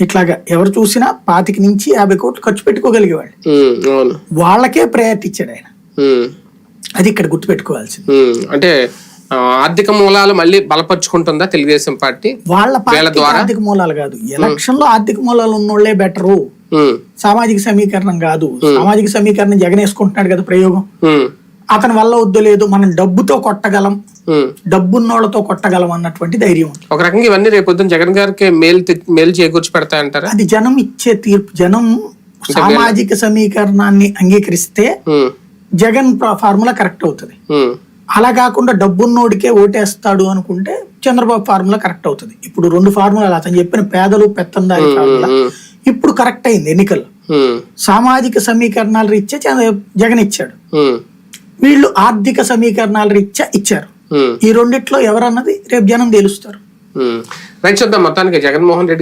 ఇట్లాగా ఎవరు చూసినా పాతిక నుంచి యాభై కోట్లు ఖర్చు పెట్టుకోగలిగేవాళ్ళు. అవును. వాళ్ళకే ప్రయారిటీ ఇచ్చాడు ఆయన అది ఇక్కడ గుర్తుపెట్టుకోవాల్సింది. ఉమ్. అంటే ఆర్థిక మూలాలు మళ్ళీ బలపరుచుకుంటుందా తెలుగుదేశం పార్టీ? వాళ్ళ ద్వారా? ఆర్థిక మూలాలు కాదు. ఎలక్షన్లో ఆర్థిక మూలాలు ఉన్నోళ్ళే బెటరు సామాజిక సమీకరణం కాదు. సామాజిక సమీకరణం జగన్ వేసుకుంటున్నాడు కదా ప్రయోగం. అతని వల్ల వద్దు లేదు మనం డబ్బుతో కొట్టగలం. డబ్బున్నోళ్ళతో కొట్టగలం అన్నటువంటి ధైర్యం ఉంది ఒక రకంగా ఇవన్నీ రేపు పొద్దున్న జగన్ గారికి మేలు మేలు చేకూర్చి పెడతాయంటారా అది జనం ఇచ్చే తీర్పు జనం సామాజిక సమీకరణాన్ని అంగీకరిస్తే జగన్ ఫార్ములా కరెక్ట్ అవుతుంది. అలా కాకుండా డబ్బున్నోడికే ఓటేస్తాడు అనుకుంటే చంద్రబాబు ఫార్ములా కరెక్ట్ అవుతుంది. ఇప్పుడు రెండు ఫార్ములాలు అతను చెప్పిన పేదలు పెత్తందారి ఫార్ములా ఇప్పుడు కరెక్ట్ అయింది ఎన్నికల్లో సామాజిక సమీకరణాల చంద్ర- జగన్ ఇచ్చాడు. వీళ్ళు ఆర్థిక సమీకరణాల రీత్యా ఇచ్చారు. ఈ రెండిట్లో ఎవరన్నది రేపు జనం తెలుస్తారు. ఉమ్. రైట్ చూద్దాం. మొత్తానికి జగన్మోహన్ రెడ్డి